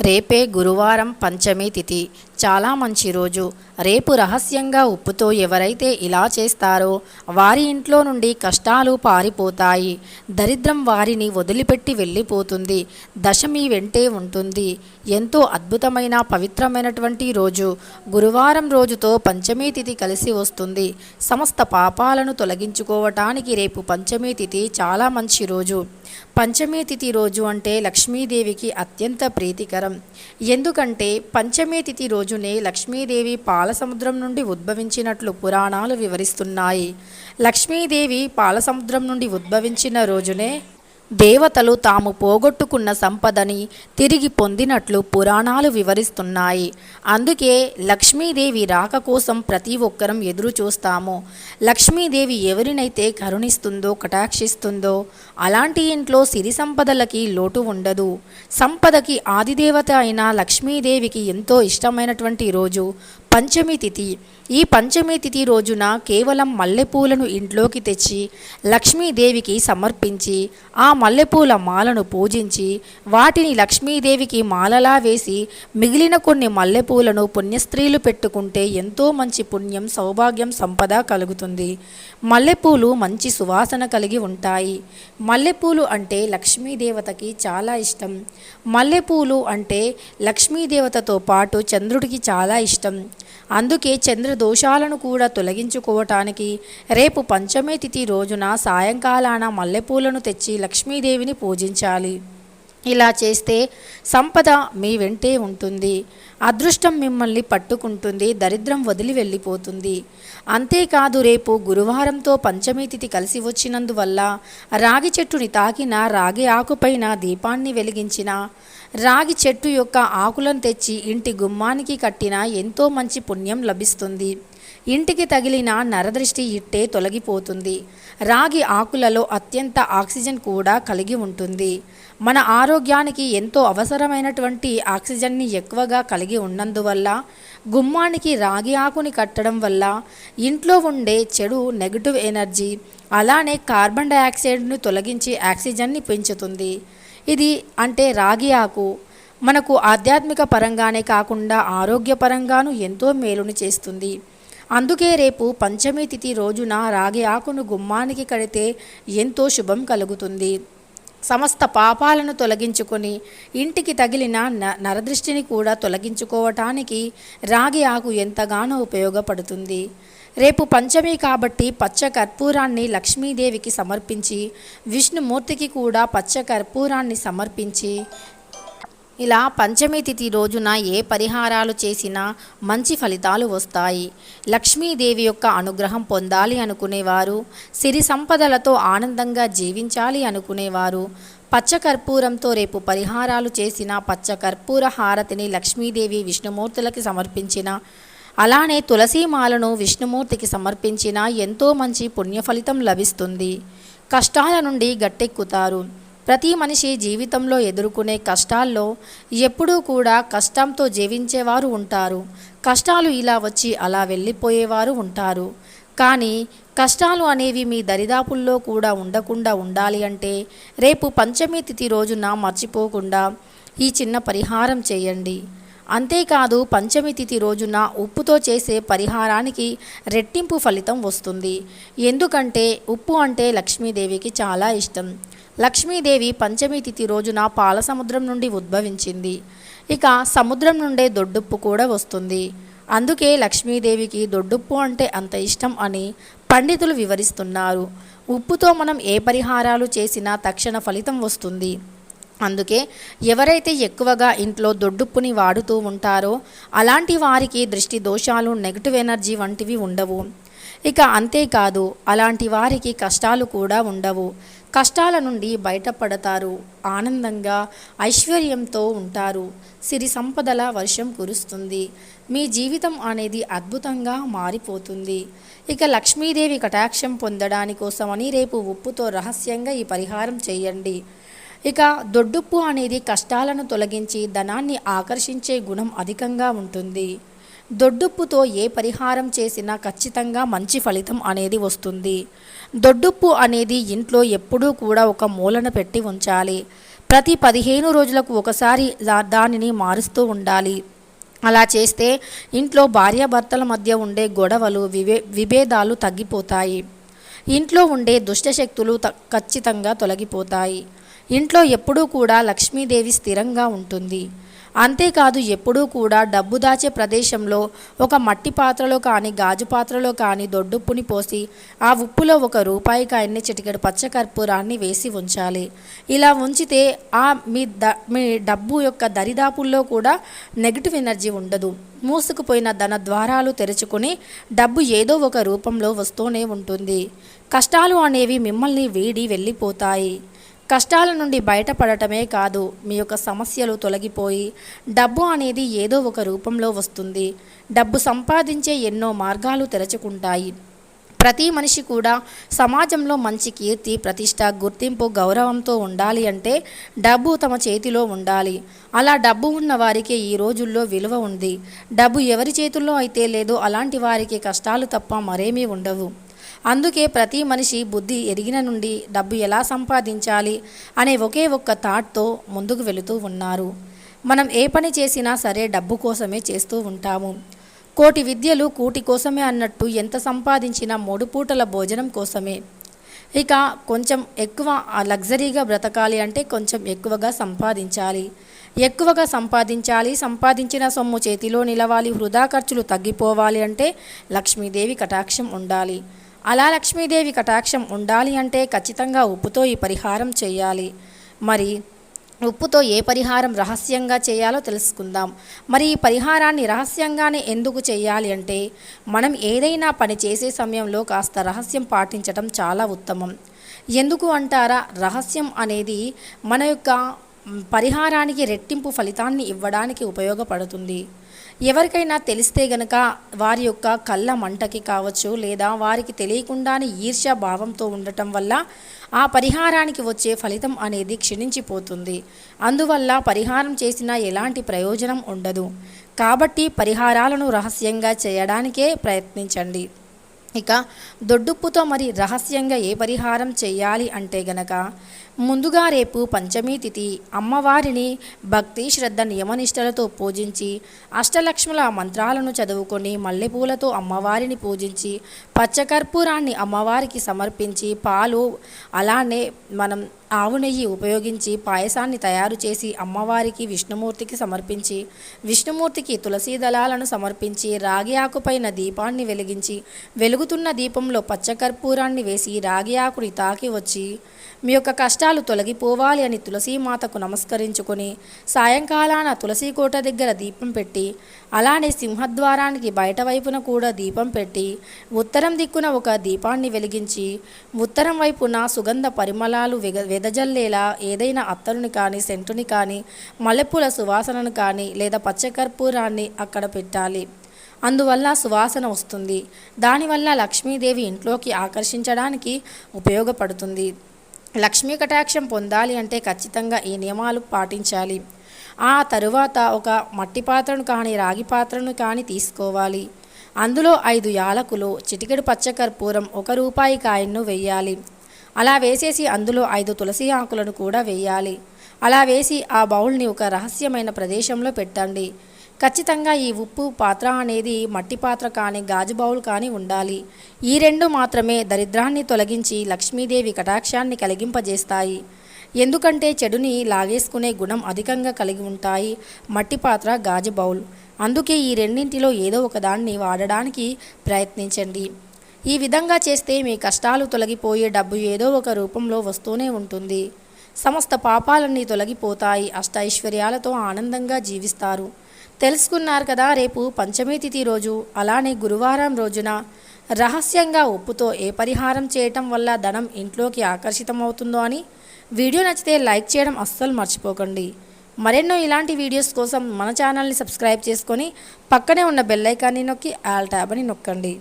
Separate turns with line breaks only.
రేపే గురువారం పంచమి తిథి. చాలా మంచి రోజు. రేపు రహస్యంగా ఉప్పుతో ఎవరైతే ఇలా చేస్తారో వారి ఇంట్లో నుండి కష్టాలు పారిపోతాయి. దరిద్రం వారిని వదిలిపెట్టి వెళ్ళిపోతుంది. దశమి వెంటే ఉంటుంది. ఎంతో అద్భుతమైన పవిత్రమైనటువంటి రోజు. గురువారం రోజుతో పంచమీ తిథి కలిసి వస్తుంది. సమస్త పాపాలను తొలగించుకోవటానికి రేపు పంచమీ తిథి చాలా మంచి రోజు. పంచమీ తిథి రోజు అంటే లక్ష్మీదేవికి అత్యంత ప్రీతికరం. ఎందుకంటే పంచమీ తిథి రోజు రోజునే లక్ష్మీదేవి పాలసముద్రం నుండి ఉద్భవించినట్లు పురాణాలు వివరిస్తున్నాయి. లక్ష్మీదేవి పాలసముద్రం నుండి ఉద్భవించిన రోజునే దేవతలు తాము పోగొట్టుకున్న సంపదని తిరిగి పొందినట్లు పురాణాలు వివరిస్తున్నాయి. అందుకే లక్ష్మీదేవి రాక కోసం ప్రతి ఒక్కరం ఎదురు చూస్తాము. లక్ష్మీదేవి ఎవరినైతే కరుణిస్తుందో కటాక్షిస్తుందో అలాంటి ఇంట్లో సిరి సంపదలకి లోటు ఉండదు. సంపదకి ఆదిదేవత అయిన లక్ష్మీదేవికి ఎంతో ఇష్టమైనటువంటి రోజు పంచమి తిథి. ఈ పంచమి తిథి రోజున కేవలం మల్లెపూలను ఇంట్లోకి తెచ్చి లక్ష్మీదేవికి సమర్పించి ఆ మల్లెపూల మాలను పూజించి వాటిని లక్ష్మీదేవికి మాలలా వేసి మిగిలిన కొన్ని మల్లెపూలను పుణ్యస్త్రీలు పెట్టుకుంటే ఎంతో మంచి పుణ్యం సౌభాగ్యం సంపద కలుగుతుంది. మల్లెపూలు మంచి సువాసన కలిగి ఉంటాయి. మల్లెపూలు అంటే లక్ష్మీదేవతకి చాలా ఇష్టం. మల్లెపూలు అంటే లక్ష్మీదేవతతో పాటు చంద్రుడికి చాలా ఇష్టం. అందుకే చంద్ర దోషాలను కూడా తొలగించుకోవటానికి రేపు పంచమి తిథి రోజున సాయంకాలాన మల్లెపూలను తెచ్చి లక్ష్మీదేవిని పూజించాలి. ఇలా చేస్తే సంపద మీ వెంటే ఉంటుంది. అదృష్టం మిమ్మల్ని పట్టుకుంటుంది. దరిద్రం వదిలి వెళ్ళిపోతుంది. అంతేకాదు రేపు గురువారంతో పంచమి తిథి కలిసి వచ్చినందువల్ల రాగి చెట్టుని తాకిన రాగి ఆకుపైన దీపాన్ని వెలిగించిన రాగి చెట్టు యొక్క ఆకులను తెచ్చి ఇంటి గుమ్మానికి కట్టిన ఎంతో మంచి పుణ్యం లభిస్తుంది. ఇంటికి తగిలిన నరదృష్టి ఇట్టే తొలగిపోతుంది. రాగి ఆకులలో అత్యంత ఆక్సిజన్ కూడా కలిగి ఉంటుంది. మన ఆరోగ్యానికి ఎంతో అవసరమైనటువంటి ఆక్సిజన్ని ఎక్కువగా కలిగి ఉన్నందువల్ల గుమ్మానికి రాగి ఆకుని కట్టడం వల్ల ఇంట్లో ఉండే చెడు నెగిటివ్ ఎనర్జీ అలానే కార్బన్ డయాక్సైడ్ను తొలగించి ఆక్సిజన్ని పెంచుతుంది. ఇది అంటే రాగి ఆకు. మనకు ఆధ్యాత్మిక పరంగానే కాకుండా ఆరోగ్యపరంగాను ఎంతో మేలును చేస్తుంది. అందుకే రేపు పంచమి తిథి రోజున రాగి ఆకును గుమ్మానికి కడితే ఎంతో శుభం కలుగుతుంది. సమస్త పాపాలను తొలగించుకొని ఇంటికి తగిలిన న నరదృష్టిని కూడా తొలగించుకోవటానికి రాగి ఆకు ఎంతగానో ఉపయోగపడుతుంది. రేపు పంచమి కాబట్టి పచ్చ కర్పూరాన్ని లక్ష్మీదేవికి సమర్పించి విష్ణుమూర్తికి కూడా పచ్చ కర్పూరాన్ని సమర్పించి ఇలా పంచమి తిథి రోజున ఏ పరిహారాలు చేసినా మంచి ఫలితాలు వస్తాయి. లక్ష్మీదేవి యొక్క అనుగ్రహం పొందాలి అనుకునేవారు సిరి సంపదలతో ఆనందంగా జీవించాలి అనుకునేవారు. పచ్చ కర్పూరంతో రేపు పరిహారాలు చేసిన పచ్చ కర్పూర హారతిని లక్ష్మీదేవి విష్ణుమూర్తులకి సమర్పించిన అలానే తులసీమాలను విష్ణుమూర్తికి సమర్పించిన ఎంతో మంచి పుణ్యఫలితం లభిస్తుంది. కష్టాల నుండి గట్టెక్కుతారు. ప్రతి మనిషి జీవితంలో ఎదుర్కొనే కష్టాల్లో ఎప్పుడూ కూడా కష్టంతో జీవించేవారు ఉంటారు. కష్టాలు ఇలా వచ్చి అలా వెళ్ళిపోయేవారు ఉంటారు. కానీ కష్టాలు అనేవి మీ దరిదాపుల్లో కూడా ఉండకుండా ఉండాలి అంటే రేపు పంచమి తిథి రోజున మర్చిపోకుండా ఈ చిన్న పరిహారం చేయండి. అంతేకాదు పంచమి తిథి రోజున ఉప్పుతో చేసే పరిహారానికి రెట్టింపు ఫలితం వస్తుంది. ఎందుకంటే ఉప్పు అంటే లక్ష్మీదేవికి చాలా ఇష్టం. లక్ష్మీదేవి పంచమి తిథి రోజున పాల సముద్రం నుండి ఉద్భవించింది. ఇక సముద్రం నుండే దొడ్డుప్పు కూడా వస్తుంది. అందుకే లక్ష్మీదేవికి దొడ్డుప్పు అంటే అంత ఇష్టం అని పండితులు వివరిస్తున్నారు. ఉప్పుతో మనం ఏ పరిహారాలు చేసినా తక్షణ ఫలితం వస్తుంది. అందుకే ఎవరైతే ఎక్కువగా ఇంట్లో దొడ్డుప్పుని వాడుతూ ఉంటారో అలాంటి వారికి దృష్టి దోషాలు నెగిటివ్ ఎనర్జీ వంటివి ఉండవు. ఇక అంతేకాదు అలాంటి వారికి కష్టాలు కూడా ఉండవు. కష్టాల నుండి బయటపడతారు ఆనందంగా ఐశ్వర్యంతో ఉంటారు. సిరి సంపదల వర్షం కురుస్తుంది. మీ జీవితం అనేది అద్భుతంగా మారిపోతుంది. ఇక లక్ష్మీదేవి కటాక్షం పొందడాని కోసమని రేపు ఉప్పుతో రహస్యంగా ఈ పరిహారం చేయండి. ఇక దొడ్డుప్పు అనేది కష్టాలను తొలగించి ధనాన్ని ఆకర్షించే గుణం అధికంగా ఉంటుంది. దొడ్డుప్పుతో ఏ పరిహారం చేసినా ఖచ్చితంగా మంచి ఫలితం అనేది వస్తుంది. దొడ్డుప్పు అనేది ఇంట్లో ఎప్పుడూ కూడా ఒక మూలన పెట్టి ఉంచాలి. ప్రతి పదిహేను రోజులకు ఒకసారి దానిని మారుస్తూ ఉండాలి. అలా చేస్తే ఇంట్లో భార్యాభర్తల మధ్య ఉండే గొడవలు వివే విభేదాలు తగ్గిపోతాయి. ఇంట్లో ఉండే దుష్టశక్తులు త ఖచ్చితంగా తొలగిపోతాయి. ఇంట్లో ఎప్పుడూ కూడా లక్ష్మీదేవి స్థిరంగా ఉంటుంది. అంతేకాదు ఎప్పుడూ కూడా డబ్బు దాచే ప్రదేశంలో ఒక మట్టి పాత్రలో కానీ గాజు పాత్రలో కానీ దొడ్డుప్పుని పోసి ఆ ఉప్పులో ఒక రూపాయి కాయన్ని చిటికెడు పచ్చకర్పూరాన్ని వేసి ఉంచాలి. ఇలా ఉంచితే ఆ మీ ద మీ డబ్బు యొక్క దరిదాపుల్లో కూడా నెగిటివ్ ఎనర్జీ ఉండదు. మూసుకుపోయిన ధన ద్వారాలు తెరుచుకుని డబ్బు ఏదో ఒక రూపంలో వస్తూనే ఉంటుంది. కష్టాలు అనేవి మిమ్మల్ని వీడి వెళ్ళిపోతాయి. కష్టాల నుండి బయటపడటమే కాదు మీ యొక్క సమస్యలు తొలగిపోయి డబ్బు అనేది ఏదో ఒక రూపంలో వస్తుంది. డబ్బు సంపాదించే ఎన్నో మార్గాలు తెరచుకుంటాయి. ప్రతి మనిషి కూడా సమాజంలో మంచి కీర్తి ప్రతిష్ట గుర్తింపు గౌరవంతో ఉండాలి అంటే డబ్బు తమ చేతిలో ఉండాలి. అలా డబ్బు ఉన్న వారికి ఈ రోజుల్లో విలువ ఉంది. డబ్బు ఎవరి చేతుల్లో అయితే లేదో అలాంటి వారికి కష్టాలు తప్ప మరేమీ ఉండవు. అందుకే ప్రతి మనిషి బుద్ధి ఎదిగిన నుండి డబ్బు ఎలా సంపాదించాలి అనే ఒకే ఒక్క థాట్తో ముందుకు వెళుతూ ఉన్నారు. మనం ఏ పని చేసినా సరే డబ్బు కోసమే చేస్తూ ఉంటాము. కోటి విద్యలు కూటి కోసమే అన్నట్టు ఎంత సంపాదించినా మూడు పూటల భోజనం కోసమే. ఇక కొంచెం ఎక్కువ ఆ లగ్జరీగా బ్రతకాలి అంటే కొంచెం ఎక్కువగా సంపాదించాలి. ఎక్కువగా సంపాదించాలి సంపాదించిన సొమ్ము చేతిలో నిలవాలి వృధా ఖర్చులు తగ్గిపోవాలి అంటే లక్ష్మీదేవి కటాక్షం ఉండాలి. అలా లక్ష్మీదేవి కటాక్షం ఉండాలి అంటే ఖచ్చితంగా ఉప్పుతో ఈ పరిహారం చేయాలి. మరి ఉప్పుతో ఏ పరిహారం రహస్యంగా చేయాలో తెలుసుకుందాం. మరి ఈ పరిహారాన్ని రహస్యంగానే ఎందుకు చేయాలి అంటే మనం ఏదైనా పని చేసే సమయంలో కాస్త రహస్యం పాటించడం చాలా ఉత్తమం. ఎందుకు అంటారా? రహస్యం అనేది మన యొక్క పరిహారానికి రెట్టింపు ఫలితాన్ని ఇవ్వడానికి ఉపయోగపడుతుంది. ఎవరికైనా తెలిస్తే గనక వారి యొక్క కళ్ళ మంటకి కావచ్చు లేదా వారికి తెలియకుండానే ఈర్ష్య భావంతో ఉండటం వల్ల ఆ పరిహారానికి వచ్చే ఫలితం అనేది క్షీణించిపోతుంది. అందువల్ల పరిహారం చేసినా ఎలాంటి ప్రయోజనం ఉండదు. కాబట్టి పరిహారాలను రహస్యంగా చేయడానికే ప్రయత్నించండి. ఇక దొడ్డుప్పుతో మరి రహస్యంగా ఏ పరిహారం చేయాలి అంటే గనక ముందుగా రేపు పంచమి తిథి అమ్మవారిని భక్తి శ్రద్ధ నియమనిష్టలతో పూజించి అష్టలక్ష్ముల మంత్రాలను చదువుకొని మల్లెపూలతో అమ్మవారిని పూజించి పచ్చకర్పూరాన్ని అమ్మవారికి సమర్పించి పాలు అలానే మనం ఆవు నెయ్యి ఉపయోగించి పాయసాన్ని తయారు చేసి అమ్మవారికి విష్ణుమూర్తికి సమర్పించి విష్ణుమూర్తికి తులసీ దళాలను సమర్పించి రాగి ఆకుపైన దీపాన్ని వెలిగించి వెలుగుతున్న దీపంలో పచ్చకర్పూరాన్ని వేసి రాగి ఆకుని తాకి వచ్చి మీ యొక్క కష్టాలు తొలగిపోవాలి అని తులసీమాతకు నమస్కరించుకొని సాయంకాలాన తులసీ కోట దగ్గర దీపం పెట్టి అలానే సింహద్వారానికి బయట వైపున కూడా దీపం పెట్టి ఉత్తరం దిక్కున ఒక దీపాన్ని వెలిగించి ఉత్తరం వైపున సుగంధ పరిమళాలు వెగ వెదజల్లేలా ఏదైనా అత్తరుని కానీ సెంటుని కానీ మల్లెపూల సువాసనను కానీ లేదా పచ్చకర్పూరాన్ని అక్కడ పెట్టాలి. అందువల్ల సువాసన వస్తుంది. దానివల్ల లక్ష్మీదేవి ఇంట్లోకి ఆకర్షించడానికి ఉపయోగపడుతుంది. లక్ష్మీ కటాక్షం పొందాలి అంటే ఖచ్చితంగా ఈ నియమాలు పాటించాలి. ఆ తరువాత ఒక మట్టి పాత్రను కానీ రాగి పాత్రను కానీ తీసుకోవాలి. అందులో ఐదు యాలకులు చిటికెడు పచ్చకర్పూరం ఒక రూపాయి కాయన్ను వేయాలి అలా వేసేసి అందులో ఐదు తులసి ఆకులను కూడా వేయాలి అలా వేసి ఆ బౌల్ని ఒక రహస్యమైన ప్రదేశంలో పెట్టండి. ఖచ్చితంగా ఈ ఉప్పు పాత్ర అనేది మట్టి పాత్ర కానీ గాజు బౌల్ కానీ ఉండాలి. ఈ రెండు మాత్రమే దరిద్రాన్ని తొలగించి లక్ష్మీదేవి కటాక్షాన్ని కలిగింపజేస్తాయి. ఎందుకంటే చెడుని లాగేసుకునే గుణం అధికంగా కలిగి ఉంటాయి. మట్టి పాత్ర గాజు బౌల్. అందుకే ఈ రెండింటిలో ఏదో ఒకదాన్ని వాడడానికి ప్రయత్నించండి. ఈ విధంగా చేస్తే మీ కష్టాలు తొలగిపోయే డబ్బు ఏదో ఒక రూపంలో వస్తూనే ఉంటుంది. సమస్త పాపాలన్నీ తొలగిపోతాయి. అష్టైశ్వర్యాలతో ఆనందంగా జీవిస్తారు. తెలుసుకున్నారు కదా రేపు పంచమి తిథి రోజు. అలానే గురువారం రోజున రహస్యంగా ఉప్పుతో ఏ పరిహారం చేయటం వల్ల ధనం ఇంట్లోకి ఆకర్షితమవుతుందో అని వీడియో నచ్చితే లైక్ చేయడం అస్సలు మర్చిపోకండి. మరెన్నో ఇలాంటి వీడియోస్ కోసం మన ఛానల్ని సబ్స్క్రైబ్ చేసుకొని పక్కనే ఉన్న బెల్లైకాన్ని నొక్కి ఆల్ ట్యాబ్ అని నొక్కండి.